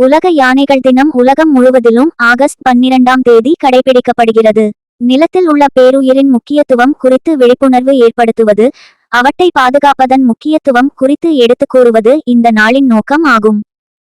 உலக யானைகள் தினம் உலகம் முழுவதிலும் ஆகஸ்ட் பன்னிரண்டாம் தேதி கடைபிடிக்கப்படுகிறது. நிலத்தில் உள்ள பேருயிரின் முக்கியத்துவம் குறித்து விழிப்புணர்வு ஏற்படுத்துவது அவற்றை பாதுகாப்பதன் முக்கியத்துவம் குறித்து எடுத்துக் கூறுவது இந்த நாளின் நோக்கம் ஆகும்.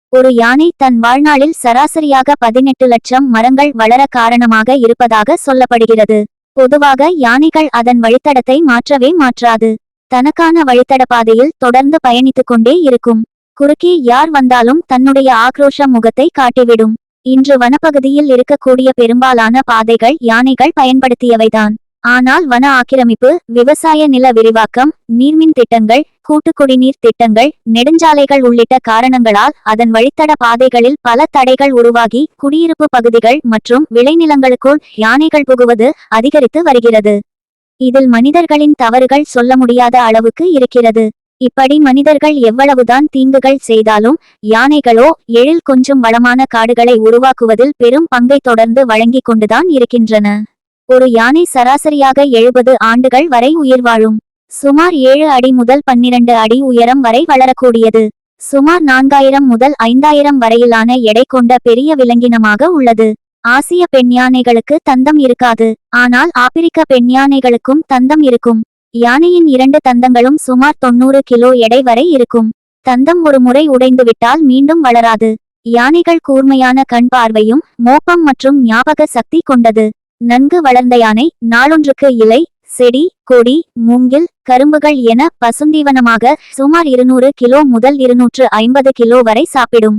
ஒரு யானை தன் வாழ்நாளில் சராசரியாக பதினெட்டு லட்சம் மரங்கள் வளர காரணமாக இருப்பதாக சொல்லப்படுகிறது. பொதுவாக யானைகள் அதன் வழித்தடத்தை மாற்றவே மாற்றாது. தனக்கான வழித்தட பாதையில் தொடர்ந்து பயணித்துக் கொண்டே இருக்கும். குறுக்கே யார் வந்தாலும் தன்னுடைய ஆக்ரோஷ முகத்தை காட்டிவிடும். இன்று வனப்பகுதியில் இருக்கக்கூடிய பெரும்பாலான பாதைகள் யானைகள் பயன்படுத்தியவைதான். ஆனால் வன ஆக்கிரமிப்பு விவசாய நில விரிவாக்கம் நீர்மின் திட்டங்கள் கூட்டு குடிநீர் திட்டங்கள் நெடுஞ்சாலைகள் உள்ளிட்ட காரணங்களால் அதன் வழித்தட பாதைகளில் பல தடைகள் உருவாகி குடியிருப்பு பகுதிகள் மற்றும் விளைநிலங்களுக்குள் யானைகள் புகுவது அதிகரித்து வருகிறது. இதில் மனிதர்களின் தவறுகள் சொல்ல முடியாத அளவுக்கு இருக்கிறது. இப்படி மனிதர்கள் எவ்வளவுதான் தீங்குகள் செய்தாலும் யானைகளோ எழில் கொஞ்சம் வளமான காடுகளை உருவாக்குவதில் பெரும் பங்கை தொடர்ந்து வழங்கிக் கொண்டுதான் இருக்கின்றன. ஒரு யானை சராசரியாக எழுபது ஆண்டுகள் வரை உயிர் வாழும். சுமார் ஏழு அடி முதல் பன்னிரண்டு அடி உயரம் வரை வளரக்கூடியது. சுமார் நான்காயிரம் முதல் ஐந்தாயிரம் வரையிலான எடை கொண்ட பெரிய விலங்கினமாக உள்ளது. ஆசிய பெண் யானைகளுக்கு தந்தம் இருக்காது. ஆனால் ஆப்பிரிக்க பெண் யானைகளுக்கும் தந்தம் இருக்கும். யானையின் இரண்டு தந்தங்களும் சுமார் தொண்ணூறு கிலோ எடை வரை இருக்கும். தந்தம் ஒரு முறை உடைந்துவிட்டால் மீண்டும் வளராது. யானைகள் கூர்மையான கண் பார்வையும் மோப்பம் மற்றும் ஞாபக சக்தி கொண்டது. நன்கு வளர்ந்த யானை நாளொன்றுக்கு இலை செடி கொடி மூங்கில் கரும்புகள் என பசுந்தீவனமாக சுமார் இருநூறு கிலோ முதல் இருநூற்று ஐம்பது கிலோ வரை சாப்பிடும்.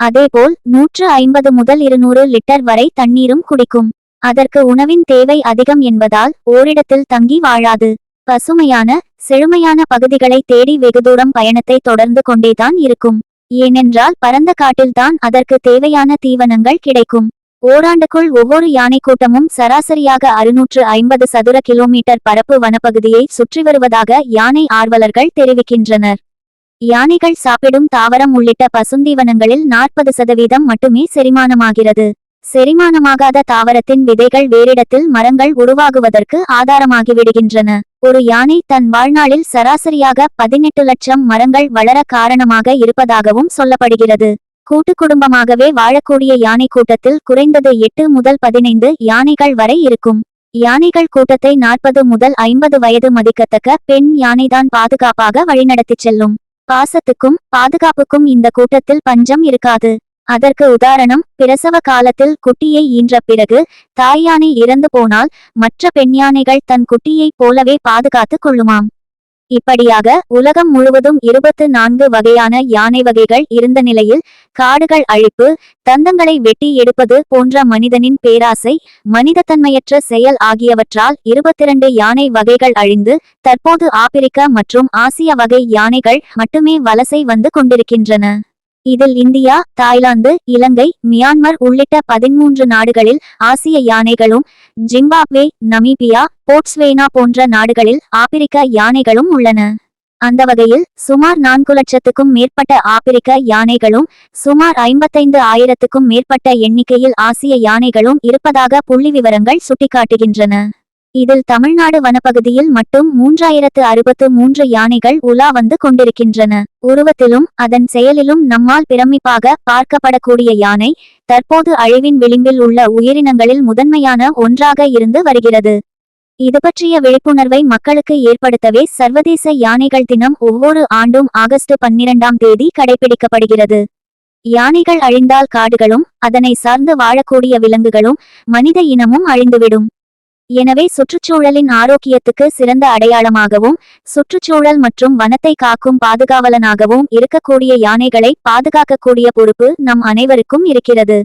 அதேபோல் நூற்று ஐம்பது முதல் இருநூறு லிட்டர் வரை தண்ணீரும் குடிக்கும். அதற்கு உணவின் தேவை அதிகம் என்பதால் ஓரிடத்தில் தங்கி வாழாது. பசுமையான செழுமையான பகுதிகளை தேடி வெகு தூரம் பயணத்தை தொடர்ந்து கொண்டேதான் இருக்கும். ஏனென்றால் பரந்த காட்டில்தான் அதற்கு தேவையான தீவனங்கள் கிடைக்கும். ஓராண்டுக்குள் ஒவ்வொரு யானை கூட்டமும் சராசரியாக அறுநூற்று ஐம்பது சதுர கிலோமீட்டர் பரப்பு வனப்பகுதியை சுற்றி வருவதாக யானை ஆர்வலர்கள் தெரிவிக்கின்றனர். யானைகள் சாப்பிடும் தாவரம் உள்ளிட்ட பசுந்தீவனங்களில் நாற்பது சதவீதம் மட்டுமே செரிமானமாகிறது. செரிமானமாகாத தாவரத்தின் விதைகள் வேறிடத்தில் மரங்கள் உருவாகுவதற்கு ஆதாரமாகிவிடுகின்றன. ஒரு யானை தன் வாழ்நாளில் சராசரியாக பதினெட்டு லட்சம் மரங்கள் வளர காரணமாக இருப்பதாகவும் சொல்லப்படுகிறது. கூட்டு குடும்பமாகவே வாழக்கூடிய யானை கூட்டத்தில் குறைந்தது எட்டு முதல் பதினைந்து யானைகள் வரை இருக்கும். யானைகள் கூட்டத்தை நாற்பது முதல் ஐம்பது வயது மதிக்கத்தக்க பெண் யானைதான் பாதுகாப்பாக வழிநடத்திச் செல்லும். பாசத்துக்கும் பாதுகாப்புக்கும் இந்த கூட்டத்தில் பஞ்சம் இருக்காது. அதற்கு உதாரணம் பிரசவ காலத்தில் குட்டியை ஈன்ற பிறகு தாய் யானை இறந்து போனால் மற்ற பெண்யானைகள் தன் குட்டியைப் போலவே பாதுகாத்துக் கொள்ளுமாம். இப்படியாக உலகம் முழுவதும் இருபத்து நான்கு வகையான யானை வகைகள் இருந்த நிலையில் காடுகள் அழிப்பு தந்தங்களை வெட்டி எடுப்பது போன்ற மனிதனின் பேராசை மனிதத்தன்மையற்ற செயல் ஆகியவற்றால் இருபத்திரண்டு யானை வகைகள் அழிந்து தற்போது ஆப்பிரிக்க மற்றும் ஆசிய வகை யானைகள் மட்டுமே வலசை வந்து கொண்டிருக்கின்றன. இதில் இந்தியா தாய்லாந்து இலங்கை மியான்மர் உள்ளிட்ட பதிமூன்று நாடுகளில் ஆசிய யானைகளும் ஜிம்பாப்வே நமீபியா போட்ஸ்வேனா போன்ற நாடுகளில் ஆப்பிரிக்க யானைகளும் உள்ளன. அந்த வகையில் சுமார் நான்கு லட்சத்துக்கும் மேற்பட்ட ஆப்பிரிக்க யானைகளும் சுமார் ஐம்பத்தைந்து ஆயிரத்துக்கும் மேற்பட்ட எண்ணிக்கையில் ஆசிய யானைகளும் இருப்பதாக புள்ளி விவரங்கள் சுட்டிக்காட்டுகின்றன. இதில் தமிழ்நாடு வனப்பகுதியில் மட்டும் மூன்றாயிரத்து அறுபத்து மூன்று யானைகள் உலா வந்து கொண்டிருக்கின்றன. உருவத்திலும் அதன் செயலிலும் நம்மால் பிரமிப்பாக பார்க்கப்படக்கூடிய யானை தற்போது அழிவின் விளிம்பில் உள்ள உயிரினங்களில் முதன்மையான ஒன்றாக இருந்து வருகிறது. இது பற்றிய விழிப்புணர்வை மக்களுக்கு ஏற்படுத்தவே சர்வதேச யானைகள் தினம் ஒவ்வொரு ஆண்டும் ஆகஸ்ட் பன்னிரண்டாம் தேதி கடைபிடிக்கப்படுகிறது. யானைகள் அழிந்தால் காடுகளும் அதனை சார்ந்து வாழக்கூடிய விலங்குகளும் மனித இனமும் அழிந்துவிடும். எனவே சுற்றுச்சூழலின் ஆரோக்கியத்துக்கு சிறந்த அடையாளமாகவும் சுற்றுச்சூழல் மற்றும் வனத்தை காக்கும் பாதுகாவலனாகவும் இருக்கக்கூடிய யானைகளை பாதுகாக்கக்கூடிய பொறுப்பு நம் அனைவருக்கும் இருக்கிறது.